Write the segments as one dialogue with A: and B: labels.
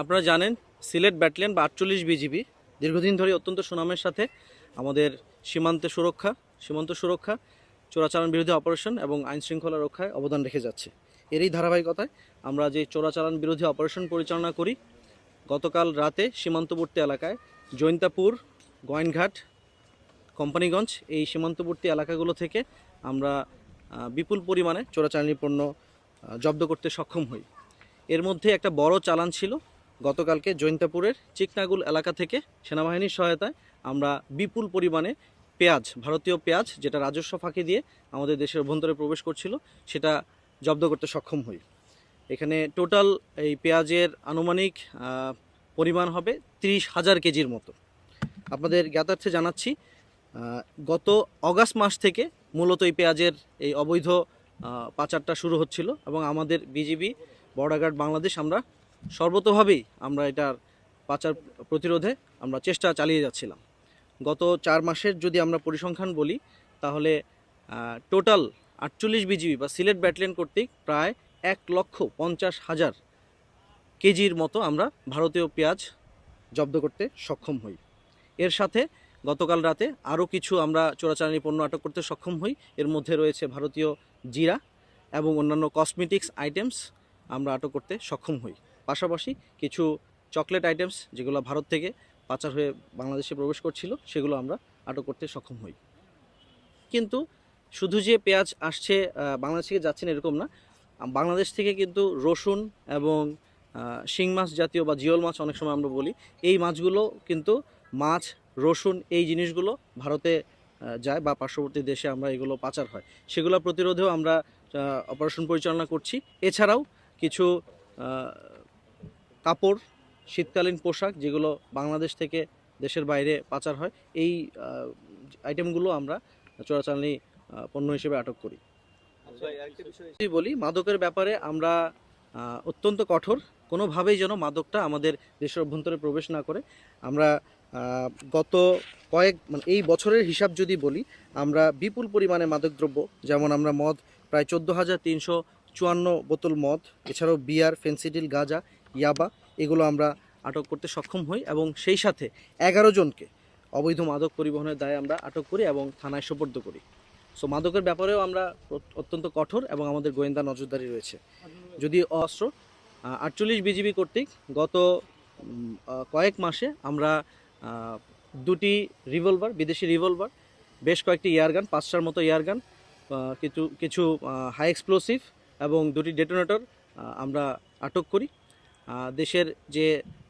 A: আপনারা জানেন, সিলেট ব্যাটালিয়ন বা আটচল্লিশ বিজিবি দীর্ঘদিন ধরে অত্যন্ত সুনামের সাথে আমাদের সীমান্তে সুরক্ষা, সীমান্ত সুরক্ষা, চোরাচালান বিরোধী অপারেশন এবং আইন শৃঙ্খলা রক্ষায় অবদান রেখে যাচ্ছে। এরই ধারাবাহিকতায় আমরা যে চোরাচালান বিরোধী অপারেশন পরিচালনা করি, গতকাল রাতে সীমান্তবর্তী এলাকায় জৈন্তাপুর, গোয়েনঘাট, কোম্পানিগঞ্জ এই সীমান্তবর্তী এলাকাগুলো থেকে আমরা বিপুল পরিমাণে চোরাচালানি পণ্য জব্দ করতে সক্ষম হই। এর মধ্যে একটা বড় চালান ছিল গতকালকে জৈন্তাপুরের চিকনাগুল এলাকা থেকে সেনাবাহিনীর সহায়তায় আমরা বিপুল পরিমাণে পেঁয়াজ, ভারতীয় পেঁয়াজ, যেটা রাজস্ব ফাঁকি দিয়ে আমাদের দেশের অভ্যন্তরে প্রবেশ করছিল, সেটা জব্দ করতে সক্ষম হই। এখানে টোটাল এই পেঁয়াজের আনুমানিক পরিমাণ হবে তিরিশ হাজার কেজির মতো। আপনাদের জ্ঞাতার্থে জানাচ্ছি গত অগাস্ট মাস থেকে মূলত এই পেঁয়াজের এই অবৈধ পাচারটা শুরু হচ্ছিল এবং আমাদের বিজিবি বর্ডার বাংলাদেশ, আমরা সর্বতোভাবেই আমরা এটার পাচার প্রতিরোধে আমরা চেষ্টা চালিয়ে যাচ্ছিলাম। গত চার মাসের যদি আমরা পরিসংখ্যান বলি, তাহলে টোটাল আটচল্লিশ বিজিবি বা সিলেট ব্যাটালিয়ন কর্তৃক প্রায় এক লক্ষ পঞ্চাশ হাজার কেজির মতো আমরা ভারতীয় পেঁয়াজ জব্দ করতে সক্ষম হই। এর সাথে গতকাল রাতে আরও কিছু আমরা চোরাচালানি পণ্য আটক করতে সক্ষম হই। এর মধ্যে রয়েছে ভারতীয় জিরা এবং অন্যান্য কসমেটিক্স আইটেমস আমরা আটক করতে সক্ষম হই। পাশাপাশি কিছু চকলেট আইটেমস যেগুলো ভারত থেকে পাচার হয়ে বাংলাদেশে প্রবেশ করছিল, সেগুলো আমরা আটক করতে সক্ষম হই। কিন্তু শুধু যে পেঁয়াজ আসছে বাংলাদেশ থেকে যাচ্ছে না এরকম না। বাংলাদেশ থেকে কিন্তু রসুন এবং শিং মাছ জাতীয় বা জিওল মাছ অনেক সময় আমরা বলি, এই মাছগুলো কিন্তু মাছ, রসুন এই জিনিসগুলো ভারতে যায় বা পার্শ্ববর্তী দেশে আমরা এগুলো পাচার হয়। সেগুলো প্রতিরোধেও আমরা অপারেশন পরিচালনা করছি। এছাড়াও কিছু কাপড় শীতকালীন পোশাক যেগুলো বাংলাদেশ থেকে দেশের বাইরে পাচার হয় এই আইটেমগুলো আমরা চোরাচালানি পণ্য হিসেবে আটক করি। বলি মাদকের ব্যাপারে আমরা অত্যন্ত কঠোর কোনোভাবেই যেন মাদকটা আমাদের দেশের অভ্যন্তরে প্রবেশ না করে। আমরা গত কয়েক মানে এই বছরের হিসাব যদি বলি আমরা বিপুল পরিমাণে মাদকদ্রব্য যেমন আমরা মদ প্রায় চোদ্দ হাজার তিনশো চুয়ান্ন বোতল মদ, এছাড়াও বিয়ার, ফেন্সিডিল, গাঁজা, ইয়াবা, এগুলো আমরা আটক করতে সক্ষম হই এবং সেই সাথে এগারো জনকে অবৈধ মাদক পরিবহনের দায়ে আমরা আটক করি এবং থানায় সোপর্দ করি। সো মাদকের ব্যাপারেও আমরা অত্যন্ত কঠোর এবং আমাদের গোয়েন্দা নজরদারি রয়েছে। যদি অস্ত্র আটচল্লিশ বিজিবি কর্তৃক গত কয়েক মাসে আমরা দুটি রিভলভার, বিদেশি রিভলভার, বেশ কয়েকটি এয়ারগান পাঁচটার মতো ইয়ারগান কিছু কিছু হাই এক্সপ্লোসিভ এবং দুটি ডেটোনেটর আমরা আটক করি। দেশের যে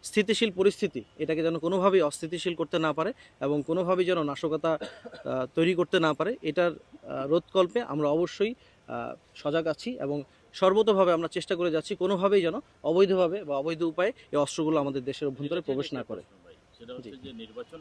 A: স্থিতিশীল পরিস্থিতি এটাকে যেন কোনোভাবেই অস্থিতিশীল করতে না পারে এবং কোনোভাবেই যেন নাশকতা তৈরি করতে না পারে এটার রোধকল্পে আমরা অবশ্যই সজাগ আছি এবং সর্বতভাবে আমরা চেষ্টা করে যাচ্ছি কোনোভাবেই যেন অবৈধভাবে বা অবৈধ উপায়ে এই অস্ত্রগুলো আমাদের দেশের অভ্যন্তরে প্রবেশ না করে।
B: সেটা হচ্ছে যে নির্বাচন